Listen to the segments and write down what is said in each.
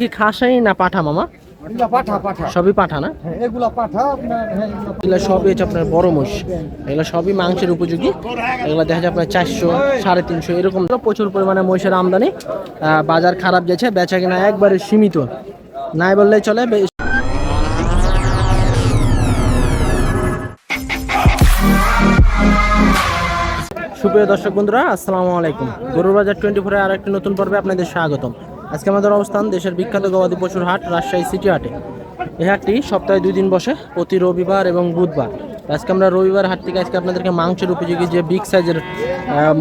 কি খাসাই না পাঠা মামা? পাঠা পাঠা। সবই পাঠা না? হ্যাঁ এগুলা পাঠা হ্যাঁ এগুলা সবই হচ্ছে আপনার বড় মোষ এগুলো সবই মাংসের উপযোগী। এগুলো দেখা যায় আপনার চারশো সাড়ে তিনশো এরকম। প্রচুর পরিমাণে মহিষের আমদানি। বাজার খারাপ যাচ্ছে বেচা কিনা একবারে সীমিত। নাই বললেই চলে সুপ্রিয় দর্শক বন্ধুরা আসসালামু আলাইকুম। গরুর বাজার টোয়েন্টি ফোরে আর একটি নতুন পর্বে আপনাদের স্বাগতম। আজকে আমাদের অবস্থান দেশের বিখ্যাত গবাদি পশুর হাট, রাজশাহী সিটি হাটে। এই হাটটি সপ্তাহে দুই দিন বসে, প্রতি রবিবার এবং বুধবার। আজকে আমরা রবিবার হাট থেকে আজকে আপনাদেরকে মাংসের উপযোগী যে বিগ সাইজের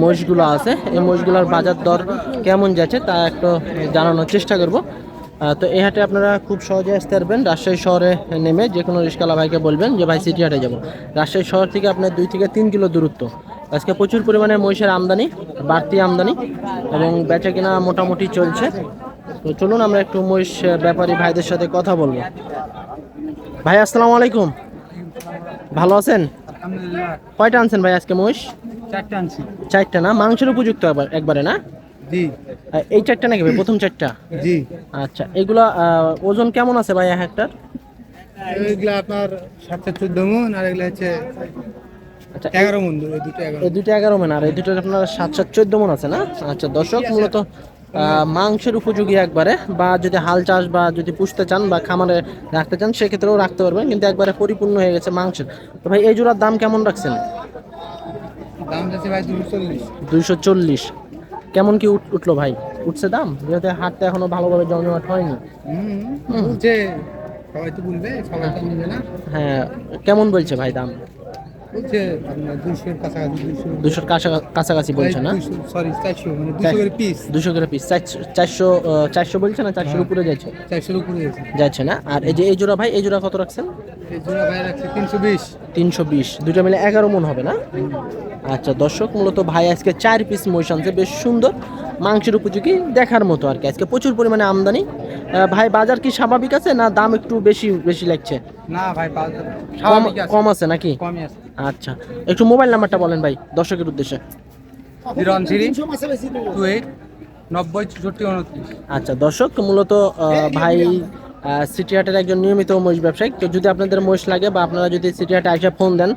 মহিষগুলো আছে, এই মহিষগুলোর বাজার দর কেমন যাচ্ছে তা একটু জানানোর চেষ্টা করব। তো এই হাটে আপনারা খুব সহজে আসতে পারবেন। রাজশাহী শহরে নেমে যে কোনো রিস্কালা ভাইকে বলবেন যে, ভাই, সিটি হাটে যাব। রাজশাহী শহর থেকে আপনার দুই থেকে তিন কিলো দূরত্ব। আজকে প্রচুর পরিমাণে মহিষের আমদানি, বাড়তি আমদানি এবং বেচা কিনা মোটামুটি চলছে। তো চলুন আমরা একটু মহিষ ব্যাপারী ভাইদের সাথে কথা বলব। ভাই আসসালামু আলাইকুম। ভালো আছেন? কয়টা আনছেন ভাই আজকে মহিষ? চারটা আনছি। চারটা না? মাংসের উপযুক্ত একবার একবারে না? জি। এই চারটা নাকি ভাই? প্রথম চারটা? জি। আচ্ছা এগুলা ওজন কেমন আছে ভাই এক একটার? এগুলা আপনার সাতটা চোদ্দ মন আর এগুলা হচ্ছে আচ্ছা এগারো মন এই দুটো এগারো মন। আর এই দুটো আপনার সাত সাত চোদ্দ মন আছে না? আচ্ছা দর্শক মূলত মাংসের উপযোগী একবারে বা যদি হাল চাষ বা যদি পুষতে চান বা খামারে রাখতে চান সেক্ষেত্রেও রাখতে পারবেন কিন্তু একবারে পরিপূর্ণ হয়ে গেছে মাংসের। তো ভাই এই জোড়ার দাম কেমন রাখছেন? দাম যাচ্ছে ভাই দুইশো চল্লিশ। কেমন কি উঠ- উঠল ভাই? উঠছে দাম? যেহেতু হাটটা এখনও ভালোভাবে জমজমাট হয়নি। না। হ্যাঁ কেমন বলছে ভাই দাম? দুশোর কাছাকাছি দুশোর কাছাকাছি বলছে না? সরি চারশো মানে দুশো করে পিস দুশো করে পিস চারশো চারশো বলছে না? চারশোর উপরে যাচ্ছে? চারশোর উপরে যাচ্ছে। না? আর এই যে এই জোড়া ভাই এই জোড়া কত রাখছেন? এই জোড়া ভাই রাখছে তিনশো বিশ। তিনশো বিশ। দুটো মিলে এগারো মন হবে না? আচ্ছা দর্শক মূলত ভাই আজকে চার পিস মহিষ আনছে। বেশ সুন্দর মাংসের উপযোগী দেখার মতো আর কি। আজকে প্রচুর পরিমাণে আমদানি। ভাই বাজার কি স্বাভাবিক আছে না দাম একটু বেশি বেশি লাগছে? না ভাই বাজার স্বাভাবিক আছে। কম আছে নাকি? কমই আছে। আচ্ছা একটু মোবাইল নাম্বারটা বলেন ভাই দর্শকের উদ্দেশ্যে। নব্বই চৌষট্টি উনত্রিশ। আচ্ছা দর্শক মূলত ভাই সিটি হাটের একজন নিয়মিত মহিষ ব্যবসায়ী। তো যদি আপনাদের মহিষ লাগে বা আপনারা যদি সিটি হাটে এসে ফোন দেন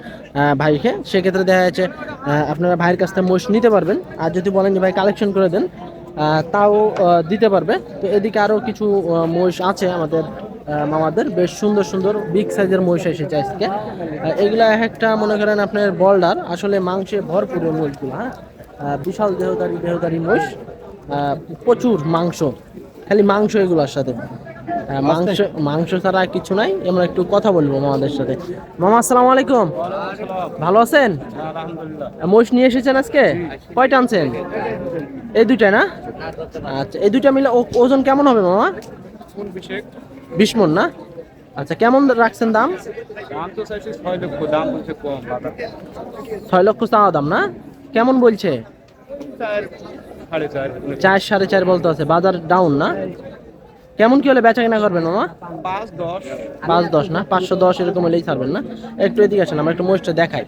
ভাইকে সেক্ষেত্রে দেখা যাচ্ছে আপনারা ভাইয়ের কাছ থেকে মহিষ নিতে পারবেন। আর যদি বলেন যে ভাই কালেকশন করে দেন তাও দিতে পারবে। তো এদিকে আরও কিছু মহিষ আছে আমাদের মামাদের। বেশ সুন্দর সুন্দর বিগ সাইজের মহিষ এসেছে আজকে। এগুলা এক একটা মনে করেন আপনার বল্ডার আসলে মাংসে ভরপুর মহিষগুলো হ্যাঁ? বিশাল দেহদারি দেহদারি মহিষ। প্রচুর মাংস। খালি মাংস এগুলোর সাথে। মাংস মাংস ছাড়া কিছু নাই। আমরা একটু কথা বলব মামাদের সাথে। মামা আসসালামু আলাইকুম। ভালো আছেন? মহিষ নিয়ে এসেছেন আজকে? কয়টা আনছেন? এই দুইটা না? আচ্ছা এই দুইটা মিলে ওজন কেমন হবে মামা? বিশ মন না? আচ্ছা কেমন রাখছেন দাম? ছয় লক্ষ চাওয়া দাম না? কেমন বলছে? চার সাড়ে চার। বলতে আছে। বাজার ডাউন না? কেমন কি হলে বেচা কিনা করবেন মামা? পাঁচ দশ। পাঁচ দশ না? পাঁচশো দশ এরকম হলেই ছাড়বেন না? একটু এদিকে আসেন আমরা একটু মহিষটা দেখাই।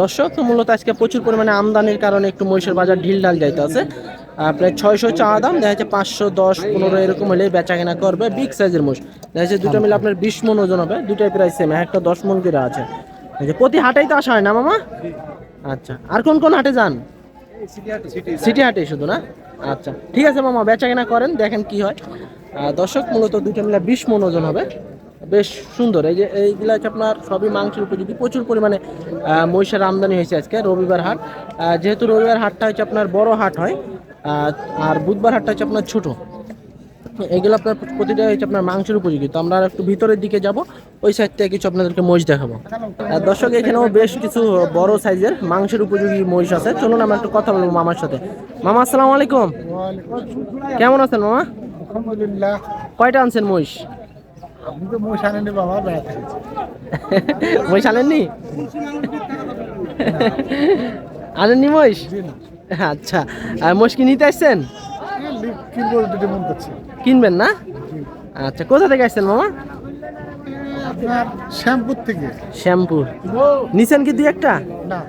দর্শক মূলত আজকে প্রচুর পরিমাণে আমদানির কারণে একটু মহিষের বাজার ঢিল ঢাল যাইতে আছে। প্রায় ছয়শো চাওয়া দাম দেখা যাচ্ছে পাঁচশো দশ পনেরো এরকম হলেই বেচা কেনা করবে বিগ সাইজের মহিষ। দেখা যাচ্ছে দুটো মিলে আপনার বিশ মন ওজন হবে দুটাই প্রায় সেম একটা দশ মন করে আছে। প্রতি হাটেই তো আসা হয় না মামা? আচ্ছা আর কোন কোন হাটে যান? সিটি হাটে শুধু না? আচ্ছা ঠিক আছে মামা, বেচা কেনা করেন, দেখেন কি হয়। দর্শক, মূলত দুটো মিলে বিশ মন ওজন হবে। বেশ সুন্দর, এই যে এইগুলো হচ্ছে আপনার সবই মাংসের উপযোগী। প্রচুর পরিমাণে মহিষের আমদানি হয়েছে আজকে, রবিবার হাট। যেহেতু রবিবার হাটটা হচ্ছে আপনার বড় হাট হয় আর বুধবার হাটটা হচ্ছে আপনার ছোট। এগুলো আপনার প্রতিটা হচ্ছে আপনার মাংসের উপযোগী। তো আমরা একটু ভিতরের দিকে যাব ওই সাইড থেকে কিছু আপনাদেরকে মহিষ দেখাবো। আর দর্শক এখানেও বেশ কিছু বড় সাইজের মাংসের উপযোগী মহিষ আছে। চলুন আমরা একটু কথা বলব মামার সাথে। মামা আসসালামু আলাইকুম। কেমন আছেন মামা? আলহামদুলিল্লাহ। কয়টা আনছেন মহিষ তো বাবা বেড়াতে মহিষ আনেননি? আনেননি মহিষ আচ্ছা আর মহিষ কি নিতে আসছেন? মন করছে। কিনবেন না? আচ্ছা কোথা থেকে আসছেন মামা? আপনার শ্যামপুর থেকে। শ্যাম্পুর। নিছেন কি দুই একটা? না।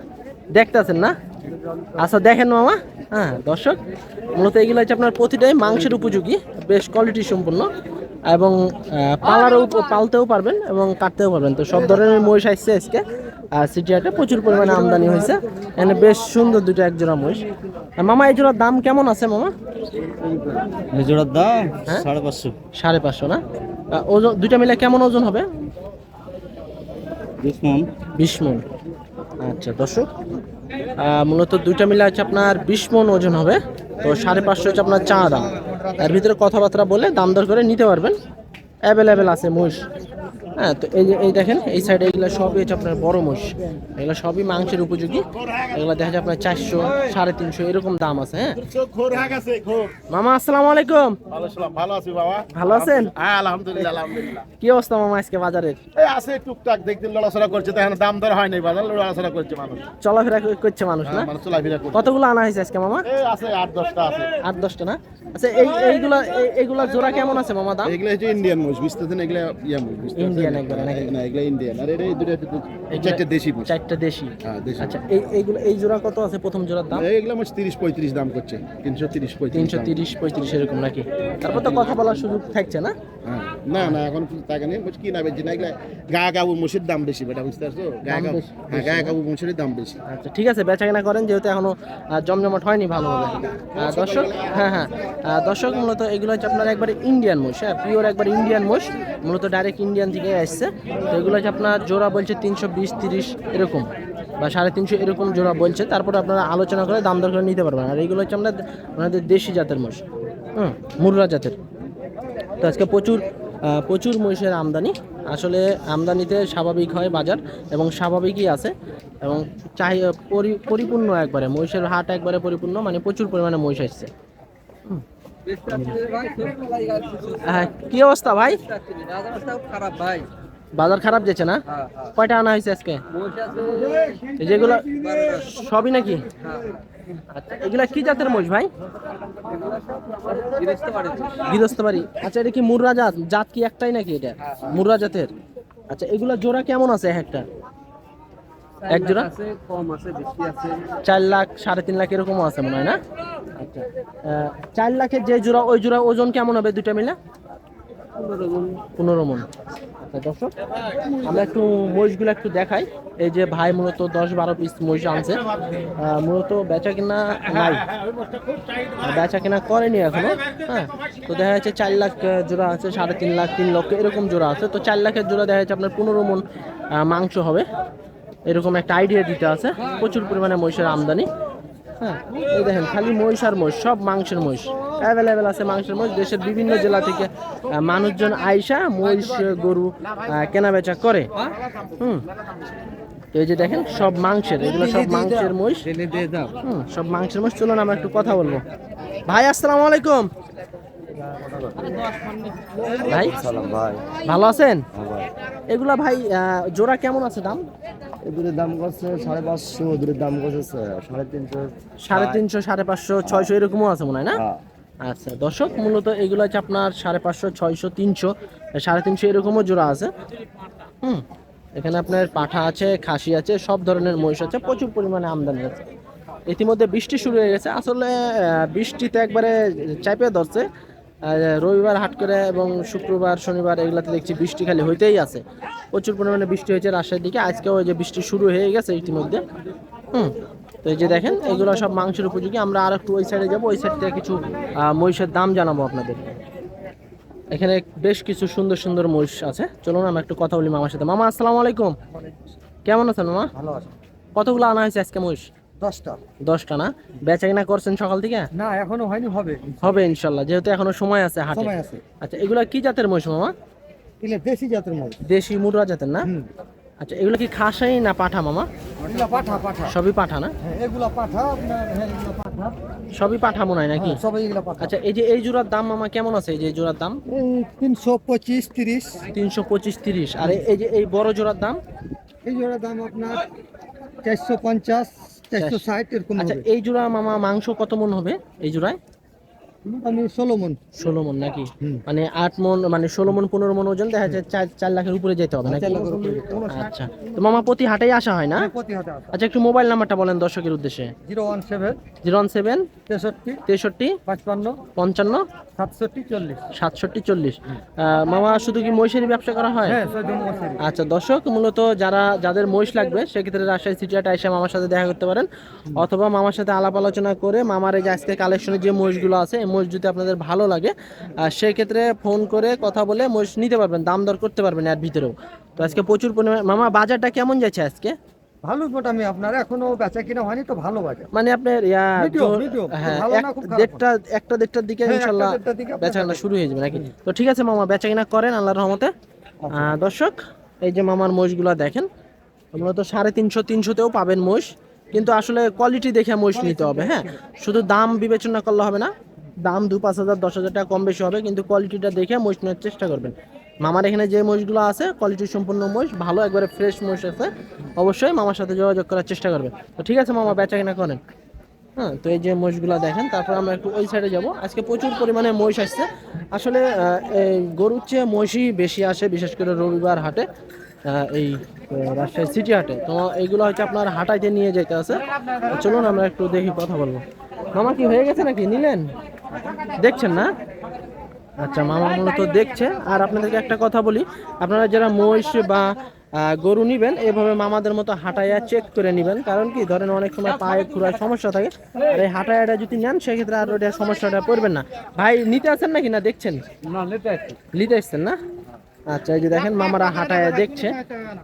দেখতে আছেন না? আচ্ছা দেখেন মামা। হ্যাঁ দর্শক মূলত এগুলো হচ্ছে আপনার প্রতিটাই মাংসের উপযোগী বেশ কোয়ালিটি সম্পূর্ণ এবং পালারও পালতেও পারবেন এবং কাটতেও পারবেন। তো সব ধরনের মহিষ আসছে আজকে। আর সিটি হাটে প্রচুর পরিমাণে আমদানি হয়েছে। এখানে বেশ সুন্দর দুটো এক জোড়া মহিষ মামা এই জোড়ার দাম কেমন আছে মামা? এই জোড়ার দাম হ্যাঁ? সাড়ে পাঁচশো। সাড়ে পাঁচশো না? ওজন দুইটা মিলে কেমন ওজন হবে? বিশ মন। বিশ মন। আচ্ছা দর্শক মূলত দুইটা মিলে আছে আপনার বিশ মন ওজন হবে। তো সাড়ে পাঁচশো হচ্ছে আপনার চা দাম। এর ভিতরে কথাবার্তা বলে দাম দর করে নিতে পারবেন। অ্যাভেলেবেল আছে মহিষ। হ্যাঁ তো এই যে এই দেখেন, এই সাইডে এগুলো সবই হচ্ছে আপনার বড় মহিষ এগুলো সবই মাংসের উপযোগী। এগুলো দেখা যায় আপনার চারশো, সাড়ে তিনশো, এরকম দাম আছে হ্যাঁ? মামা, আসসালামু আলাইকুম। ভালো আছি বাবা ভালো আছেন? আলহামদুলিল্লাহ কি অবস্থা মামা আজকে বাজারের? আছে টুকটাক দেখতে লড়াচড়া করছে তো এখন দাম দর হয় নাই বাজার লড়াচড়া করছে মানুষ চলাফেরা করছে মানুষ না? চলাফেরা কতগুলো আনা হয়েছে আজকে মামা? আছে আট, দশটা আছে আট দশটা না? আচ্ছা এই এইগুলা এইগুলা জোড়া কেমন আছে মামা দাম? এগুলো হচ্ছে ইন্ডিয়ান মোষ, বুঝতেছেন? এগুলো ইয়া মোষ বুঝতে পারছেন? একবার নাকি? না এগুলো ইন্ডিয়ান আর এটা এই দুটো একটু এই দেশি চারটা দেশি। হ্যাঁ আচ্ছা এই এইগুলো এই জোড়া কত আছে প্রথম জোড়ার দাম? এইগুলো মোষ তিরিশ পঁয়ত্রিশ দাম করছে। তিনশো তিরিশ পঁয়ত্রিশ তিনশো। তিরিশ পঁয়ত্রিশ এরকম নাকি? তারপর তো কথা বলার সুযোগ থাকছে না? না না এখন কিছু টাকা নেই। মোষ কি না বেশি না এগুলো গা কাবু মোষের দাম বেশি বেটা বুঝতে পারছ? গা বেশি, হ্যাঁ গা মোষের দাম বেশি। আচ্ছা ঠিক আছে বেচা কেনা করেন যেহেতু এখনও জমজমাট হয়নি ভালোভাবে আহ, দর্শক হ্যাঁ হ্যাঁ দর্শক মূলত এগুলো হচ্ছে আপনার একবারে ইন্ডিয়ান মোষ হ্যাঁ পিওর একবার ইন্ডিয়ান মোষ মূলত ডাইরেক্ট ইন্ডিয়ান থেকে আসছে। তো এগুলো হচ্ছে আপনার জোড়া বলছে তিনশো বিশ তিরিশ এরকম বা সাড়ে তিনশো এরকম জোড়া বলছে। তারপরে আপনারা আলোচনা করে দাম দর করে নিতে পারবেন। আর এগুলো হচ্ছে আপনার আমাদের দেশি জাতের মোষ হুম মুররা জাতের। তো আজকে প্রচুর প্রচুর মহিষের আমদানি। আসলে আমদানিতে স্বাভাবিক হয় বাজার এবং স্বাভাবিকই আছে এবং পরি- পরিপূর্ণ একবারে। মহিষের হাট একবারে পরিপূর্ণ মানে প্রচুর পরিমাণে মহিষ আসছে। হ্যাঁ, কি অবস্থা ভাই? খারাপ ভাই বাজার খারাপ যাচ্ছে না? কয়টা আনা হয়েছে আজকে? যেগুলো সবই নাকি? আচ্ছা এগুলা কি জাতের মহিষ ভাই? গৃহস্থ বাড়ি আচ্ছা এটা কি মুর্রা জাত? জাত কি একটাই নাকি এটা? মুর্রা জাতের। আচ্ছা এগুলা জোড়া কেমন আছে একটা? এক জোড়া? কম আছে বেশি আছে। চার লাখ সাড়ে তিন লাখ এরকমও আছে মনে হয় না? আচ্ছা। চার লাখের যে জোড়া ওই জোড়া ওজন কেমন হবে দুইটা মিলে? পনেরো মন। আচ্ছা দর্শক, আমরা একটু মহিষগুলো একটু দেখাই। এই যে ভাই মূলত দশ বারো পিস মহিষ আনছে। মূলত বেচা কিনা নাই। বেচা কিনা করেনি এখনও। হ্যাঁ তো দেখা যাচ্ছে চার লাখ জোড়া আছে, সাড়ে তিন লাখ, তিন লক্ষ, এরকম জোড়া আছে। তো চার লাখের জোড়া দেখা যাচ্ছে আপনার পনেরো মন মাংস হবে। এরকম একটা আইডিয়া দিতে আছে। প্রচুর পরিমাণে মহিষের আমদানি। হ্যাঁ এই দেখেন খালি মহিষ আর মহিষ সব মাংসের মহিষ। অ্যাভেলেবেল আছে মাংসের মহিষ দেশের বিভিন্ন জেলা থেকে মানুষজন আইসা মহিষ গরু আহ, কেনা বেচা করে। হুম। এই যে দেখেন সব মাংসের এগুলো সব মাংসের মহিষ। সব মাংসের মহিষ। চলুন আমরা একটু কথা বলব। ভাই আসসালামু আলাইকুম। ভাই ভালো আছেন? হ্যাঁ এগুলা ভাই জোড়া কেমন আছে দাম? এদুরের দাম করছে সাড়ে পাঁচশো ওদুরের দাম করছে সাড়ে তিনশো। সাড়ে তিনশো সাড়ে পাঁচশো ছয়শো এরকমও আছে মনে হয় না? হ্যাঁ। আচ্ছা দর্শক মূলত এগুলো হচ্ছে আপনার সাড়ে পাঁচশো ছয়শো তিনশো সাড়ে তিনশো এরকমও জোড়া আছে। হুম এখানে আপনার পাঠা আছে খাসি আছে সব ধরনের মহিষ আছে প্রচুর পরিমাণে আমদানি আছে। ইতিমধ্যে বৃষ্টি শুরু হয়ে গেছে। আসলে বৃষ্টিতে একবারে চাপে ধরছে। রবিবার হাট করে এবং শুক্রবার শনিবার এগুলাতে দেখছি বৃষ্টি খালি হইতেই আছে। প্রচুর পরিমাণে বৃষ্টি হয়েছে রাজশাহীর দিকে। আজকেও ওই যে বৃষ্টি শুরু হয়ে গেছে ইতিমধ্যে। হুম তো এই যে দেখেন এগুলো সব মাংসের উপযোগী। আমরা আর একটু ওই সাইডে যাব। ওই সাইড থেকে কিছু মহিষের দাম জানাব আপনাদের। এখানে বেশ কিছু সুন্দর সুন্দর মহিষ আছে। চলুন আমরা একটু কথা বলি মামার সাথে। মামা আসসালামু আলাইকুম। কেমন আছেন মামা? ভালো আছে। কতগুলো আনা হয়েছে আজকে মহিষ? দশটা। দশটা না? বেচা কিনা করছেন সকাল থেকে? না এখনও হয়নি হবে। হবে ইনশাল্লাহ যেহেতু এখনও সময় আছে হাটে সময় আছে। আচ্ছা এগুলা কি জাতের মহিষ মামা? এগুলো দেশি জাতের মাল দেশি মুররা জাতের না? আচ্ছা এগুলো কি খাসাই না পাঠা মামা? পাঠা পাঠা। সবই পাঠা না? হ্যাঁ পাঠা হ্যাঁ পাঠা। সবই পাঠা মনে হয় নাকি? সবাই এগুলো পাঠা। আচ্ছা এই যে এই জোড়ার দাম মামা কেমন আছে? এই যে জোড়ার দাম? তিনশো পঁচিশ তিরিশ। তিনশো পঁচিশ তিরিশ। আর এই যে এই বড় জোড়ার দাম? এই জোড়ার দাম আপনার চারশো পঞ্চাশ। এরকম আচ্ছা এই জোড়া মামা মাংস কত মন হবে? এই জোড়ায়? আমি ষোলো মন। ষোলো মন নাকি? মানে আট মন মানে ষোলো মন পনেরো মন ওজন দেখা যাচ্ছে চার চার লাখের উপরে যেতে হবে নাকি? আচ্ছা। তো মামা প্রতি হাটেই আসা হয় না? আচ্ছা একটু মোবাইল নাম্বারটা বলেন দর্শকের উদ্দেশ্যে। Zero one seven zero one seven তেষট্টি তেষট্টি পাঁচপান্ন পঞ্চান্ন সাতষট্টি চল্লিশ। সাতষট্টি চল্লিশ। মামা শুধু কি মহিষেরই ব্যবসা করা হয়? হ্যাঁ আচ্ছা দর্শক মূলত যারা যাদের মহিষ লাগবে সেক্ষেত্রে রাজশাহী সিটি হাটে এসে মামার সাথে দেখা করতে পারেন। অথবা মামার সাথে আলাপ আলোচনা করে মামার এই যে আজকে কালেকশনে যে মহিষগুলো আছে মহিষ যদি আপনাদের ভালো লাগে সেক্ষেত্রে ফোন করে কথা বলে মহিষ নিতে পারবেন দাম দর করতে পারবেন এর ভিতরেও। তো আজকে প্রচুর পরিমাণে মামা বাজারটা কেমন যাচ্ছে আজকে? ভালো মোটামি আপনার এখনও বেচা কিনা হয়নি তো ভালো বাজার মানে আপনার হ্যাঁ দেড়টা একটা দেড়টার দিকে হ্যাঁ, ইনশাল্লাহ আপনার বেচাকেনা শুরু হয়ে যাবে নাকি তো ঠিক আছে মামা বেচাকেনা করেন আল্লাহর রহমতে। আহ, দর্শক এই যে মামার মহিষগুলো দেখেন মূলত সাড়ে তিনশো তিনশোতেও পাবেন মহিষ কিন্তু আসলে কোয়ালিটি দেখে মোষ নিতে হবে হ্যাঁ? শুধু দাম বিবেচনা করলে হবে না দাম দু পাঁচ হাজার, দশ হাজার টাকা কম বেশি হবে, কিন্তু কোয়ালিটিটা দেখে মহিষ নেওয়ার চেষ্টা করবেন। মামার এখানে যে মহিষগুলো আছে কোয়ালিটি সম্পূর্ণ মহিষ, ভালো, একবারে ফ্রেশ মহিষ আছে, অবশ্যই মামার সাথে যোগাযোগ করার চেষ্টা করবেন। তো ঠিক আছে মামা, বেচা কিনা করেন। হ্যাঁ তো এই যে মহিষগুলো দেখেন, তারপর আমরা একটু ওই সাইডে যাব। আজকে প্রচুর পরিমাণে মহিষ আসছে। আসলে এই গরুর চেয়ে মহিষই বেশি আসে, বিশেষ করে রবিবার হাটে এই রাজশাহী সিটি হাটে। তো এইগুলো হচ্ছে আপনার হাটাইতে নিয়ে যেতে আছে। চলুন আমরা একটু দেখি, কথা বলব। মামা কি হয়ে গেছে নাকি? নিলেন? দেখছেন না? আচ্ছা মামা মূলত দেখছে। আর আপনাদেরকে একটা কথা বলি আপনারা যারা মহিষ বা গরু নিবেন এভাবে মামাদের মতো হাঁটাইয়া চেক করে নিবেন। কারণ কি ধরেন অনেক সময় পায়ে খুঁড়ায় সমস্যা থাকে আর এই হাঁটাইয়াটা যদি নেন সেক্ষেত্রে আর ওটা সমস্যাটা পড়বেন না। ভাই নিতে আছেন নাকি না? দেখছেন? না নিতে আসছি নিতে আসছেন না? আচ্ছা এই যে দেখেন মামারা হাঁটায় দেখছে।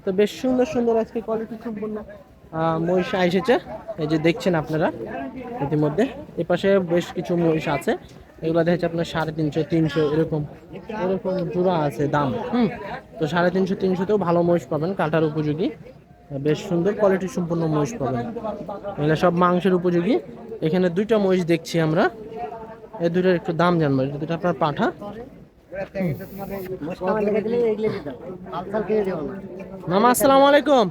তো বেশ সুন্দর সুন্দর আজকে কোয়ালিটি সম্পূর্ণ মহিষ এসেছে। এই যে দেখছেন আপনারা ইতিমধ্যে। এ পাশে বেশ কিছু মহিষ আছে। এগুলো দেখছে আপনার সাড়ে তিনশো তিনশো এরকম। এরকম জোড়া আছে দাম। হুম। তো সাড়ে তিনশো তিনশোতেও ভালো মহিষ পাবেন। কাটার উপযোগী। বেশ সুন্দর কোয়ালিটি সম্পূর্ণ মহিষ পাবেন। এগুলো সব মাংসের উপযোগী। এখানে দুইটা মহিষ দেখছি আমরা। এই দুইটার একটু দাম জানব। এটা দুটো আপনার পাঠা। মামা আসসালামু আলাইকুম।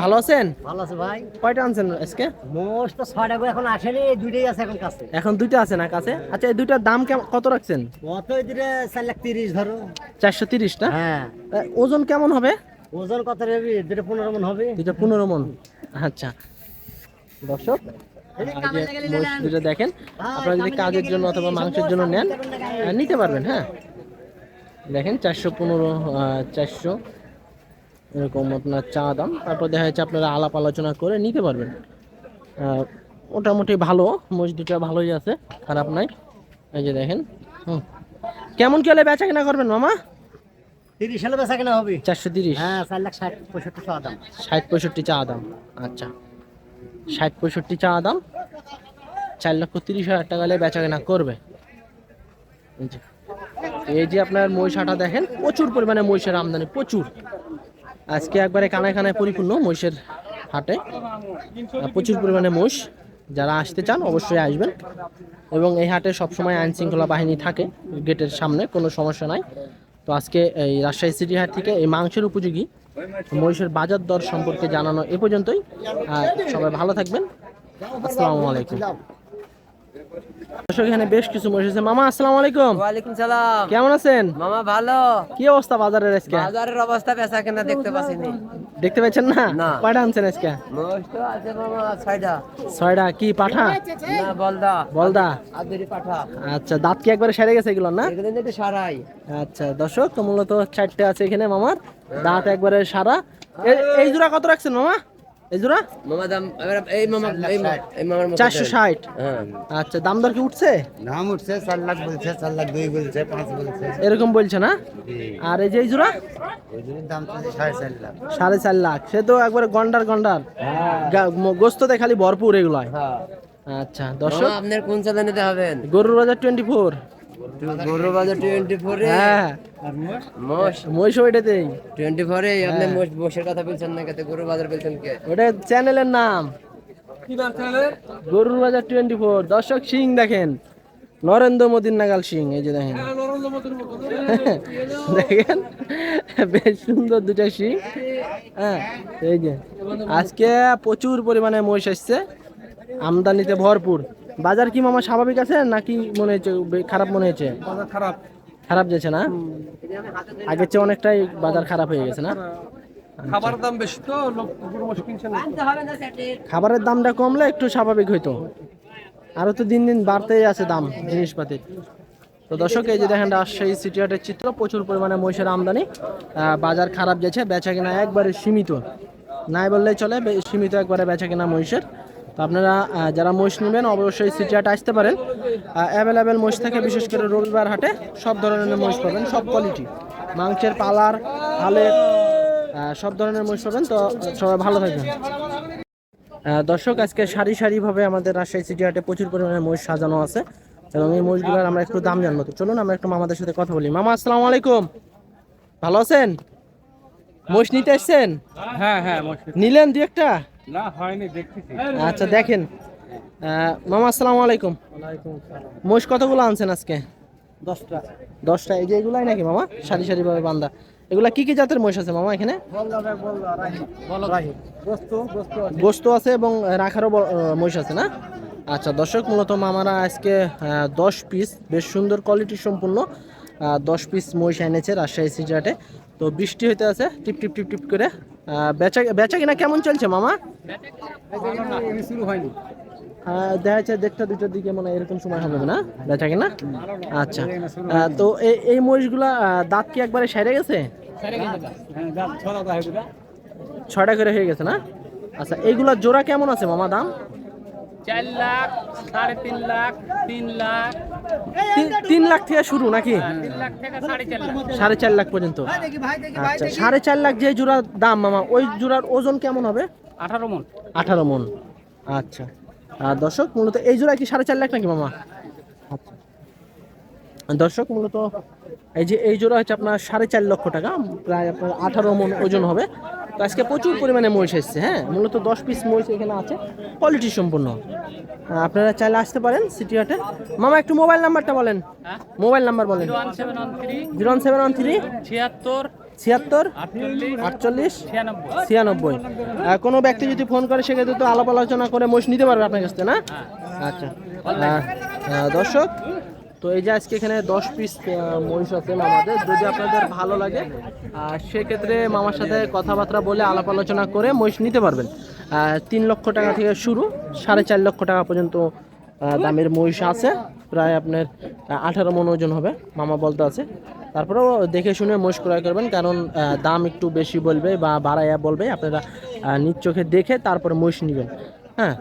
ভালো আছেন? ভালো আছে ভাই। কয়টা আনছেন আজকে? মোষ তো ছয়টা করে এখন আসেনি এই দুইটাই আছে এখন কাছে। এখন দুইটা আছে না কাছে? আচ্ছা এই দুইটার দাম কেমন কত রাখছেন? কত এদিকে চার লাখ তিরিশ ধরো। চারশো তিরিশটা হ্যাঁ। ওজন কেমন হবে? ওজন কত হবে দুটো পনেরো মন হবে। দুইটা পনেরো মন। আচ্ছা। দর্শক দুটো দেখেন। আপনারা যদি কাজের জন্য অথবা মাংসের জন্য নেন নিতে পারবেন হ্যাঁ। দেখেন চারশো পনেরো চারশো এরকম আপনার চা দাম। তারপর দেখা যাচ্ছে আপনারা আলাপ আলোচনা করে নিতে পারবেন। মোটামুটি ভালো মহিষ দুটো ভালোই আছে খারাপ নাই। এই যে দেখেন হুম। কেমন কি হলে বেচা কেনা করবেন মামা? তিরিশ সালে বেচা কেনা হবে। চারশো তিরিশ। হ্যাঁ চার লাখ ষাট পঁয়ষট্টি টাকা দাম। ষাট পঁয়ষট্টি চা দাম আচ্ছা। ষাট পঁয়ষট্টি চা দাম চার লক্ষ তিরিশ হাজার টাকা হলে বেচা কেনা করবে। এই যে। এই যে আপনার মহিষাটা দেখেন প্রচুর পরিমাণে মহিষের আমদানি প্রচুর। আজকে একবারে কানায় কানায় পরিপূর্ণ মহিষের হাটে। প্রচুর পরিমাণে মহিষ। যারা আসতে চান অবশ্যই আসবেন। এবং এই হাটে সবসময় আইন শৃঙ্খলা বাহিনী থাকে গেটের সামনে, কোনো সমস্যা নাই। তো আজকে এই রাজশাহী সিটি হাট থেকে এই মাংসের উপযোগী মহিষের বাজার দর সম্পর্কে জানানো এ পর্যন্তই। আর সবাই ভালো থাকবেন। আসসালামু আলাইকুম। দর্শক এখানে বেশ কিছু মহিষ আছে। মামা আসসালামু আলাইকুম। ওয়ালাইকুম সালাম। কেমন আছেন? মামা ভালো। কি অবস্থা বাজারের আজকে? বাজারের অবস্থা বেচা কেনা দেখতে পাচ্ছিনি। দেখতে পাচ্ছেন না? আনছেন আজকে? তো আছে মামা ছয়টা। ছয়টা। কি পাঠা? না বলদা। বলদা? আদুরি পাঠা। আচ্ছা দাঁত কি একবারে সেরে গেছে এগুলো না? এগুলো একটু সারাই। আচ্ছা দর্শক তো মূলত চারটে আছে এখানে মামার। দাঁত একবারে সারা। এই জোড়া কত রাখছেন মামা? এই জোড়া মামা দাম এই মামা এই এই মামার মতো চারশো ষাট। হ্যাঁ। আচ্ছা দাম দর কি উঠছে? দাম উঠছে চার লাখ বলছে চার লাখ দুই বলছে পাঁচ বলছে। এরকম বলছে না? আর এই যে এই জোড়া ওই জন্য দাম চলছে সাড়ে চার লাখ। সাড়ে চার লাখ। সে তো একবারে গন্ডার গন্ডার। ম- গোস্ততে খালি ভরপুর এগুলো হ্যাঁ। আচ্ছা দর্শক। আপনার কোন চালে নিতে হবেন গরুর বাজার টোয়েন্টি ফোর। গরু বাজার টোয়েন্টি ফোরে হ্যাঁ মোষ। ওইটাতেই টোয়েন্টি ফোরে হ্যাঁ। আপনি মোষ মোষের কথা বলছেন না কেতে গরু বাজার বলছেন কে? ওটা চ্যানেলের নাম। গরুর বাজার টোয়েন্টি ফোর দর্শক সিং দেখেন। নরেন্দ্র মোদীর নাগাল সিং এই যে দেখেন। দেখেন? বেশ সুন্দর দুটা সিং। হ্যাঁ এই যে। আজকে প্রচুর পরিমাণে মহিষ আসছে। আমদানিতে ভরপুর। বাজার কি মামা স্বাভাবিক আছে নাকি মনে হয়েছে বে- খারাপ মনে হয়েছে? বাজার খারাপ। খারাপ যাচ্ছে না? আগের চেয়ে অনেকটাই বাজার খারাপ হয়ে গেছে না? খাবার দাম বেশি তো লোক খাবারের দামটা কমলে একটু স্বাভাবিক হইতো। আরও তো দিন দিন বাড়তেই আছে দাম জিনিসপাতির তো দর্শক এই যে দেখেন রাজশাহী সিটি হাটের চিত্র প্রচুর পরিমাণে মহিষের আমদানি। বাজার খারাপ যাচ্ছে বেচা কিনা একবারে সীমিত। নাই বললেই চলে সীমিত একবারে বেচা কিনা মহিষের। তো আপনারা যারা মহিষ নেবেন অবশ্যই সিটি হাটে আসতে পারেন। অ্যাভেলেবেল মহিষ থাকে বিশেষ করে রবিবার হাটে সব ধরনের মহিষ পাবেন সব কোয়ালিটি মাংসের পালার হালের সব ধরনের মহিষ পাবেন তো সবাই ভালো থাকবেন। দর্শক আজকে সারি সারিভাবে আমাদের রাজশাহী সিটি হাটে প্রচুর পরিমাণে মহিষ সাজানো আছে এবং এই মহিষগুলোর আমরা একটু দাম জানব। তো চলুন আমরা একটু মামাদের সাথে কথা বলি। মামা আসসালামু আলাইকুম। ভালো আছেন? মহিষ নিতে এসছেন? হ্যাঁ হ্যাঁ নিলেন দু একটা? না হয়নি দেখতেছি। আচ্ছা দেখেন। মামা আসসালামু আলাইকুম। মহিষ কতগুলো আনছেন আজকে? দশটা। দশটা। এই যে এগুলাই নাকি মামা? সারি সারিভাবে বান্দা। এগুলা কি কি জাতের মহিষ আছে মামা এখানে? গোস্ত আছে। এবং রাখারও মহিষ আছে না? আচ্ছা দর্শক মূলত মামারা আজকে দশ পিস বেশ সুন্দর কোয়ালিটি সম্পূর্ণ দশ পিস মহিষ এনেছে রাজশাহী সিজাটে তো বৃষ্টি হইতে আছে টিপ টিপ টিপ টিপ করে। বেচা বেচা কিনা কেমন চলছে মামা? শুরু হয়নি আহ, দেখা যাচ্ছে দেড়টা দুটোর দিকে মানে এরকম সময় হবে না বেচা কিনা? আচ্ছা তো এই এই মহিষগুলা দাঁত কি একবারে সেরে গেছে? ছয়টা করে হয়ে গেছে না? আচ্ছা এইগুলা জোড়া কেমন আছে মামা দাম? চার লাখ সাড়ে তিন লাখ তিন লাখ। তিন- তিন লাখ থেকে শুরু নাকি? লাখ সাড়ে চার লাখ। পর্যন্ত। আচ্ছা সাড়ে চার লাখ যে জোড়ার দাম মামা ওই জোড়ার ওজন কেমন হবে? আঠারো মন। আঠারো মন। আচ্ছা। আর দর্শক মূলত এই জোড়া কি সাড়ে চার লাখ নাকি মামা? আচ্ছা। দর্শক মূলত এই যে এই জোড়া হচ্ছে আপনার সাড়ে চার লক্ষ টাকা প্রায় আপনার আঠারো মন ওজন হবে। তো আজকে প্রচুর পরিমাণে মহিষ এসছে হ্যাঁ? মূলত দশ পিস মহিষ এখানে আছে। কোয়ালিটি সম্পূর্ণ। আপনারা চাইলে আসতে পারেন সিটি হাটে মামা একটু মোবাইল নাম্বারটা বলেন। মোবাইল নাম্বার বলেন। Seven one zero seven one three. ছিয়াত্তর। ছিয়াত্তর আটচল্লিশ। ছিয়ানব্বই। কোনো ব্যক্তি যদি ফোন করে সেক্ষেত্রে তো আলাপ আলোচনা করে মহিষ নিতে পারবে আপনার কাছ থেকে না? আচ্ছা। আহ, আহ, দর্শক তো এই যে আজকে এখানে দশ পিস মহিষ আছে মামাদের। যদি আপনাদের ভালো লাগে সেক্ষেত্রে মামার সাথে কথাবার্তা বলে আলাপ আলোচনা করে মহিষ নিতে পারবেন। তিন লক্ষ টাকা থেকে শুরু, সাড়ে চার লক্ষ টাকা পর্যন্ত দামের মহিষ আছে। প্রায় আপনার আঠারো মন ওজন হবে, মামা বলতে আছে। তারপরেও দেখে শুনে মহিষ ক্রয় করবেন, কারণ দাম একটু বেশি বলবে বা বাড়াইয়া বলবে। আপনারা নিজ চোখে দেখে তারপরে মহিষ নেবেন। হ্যাঁ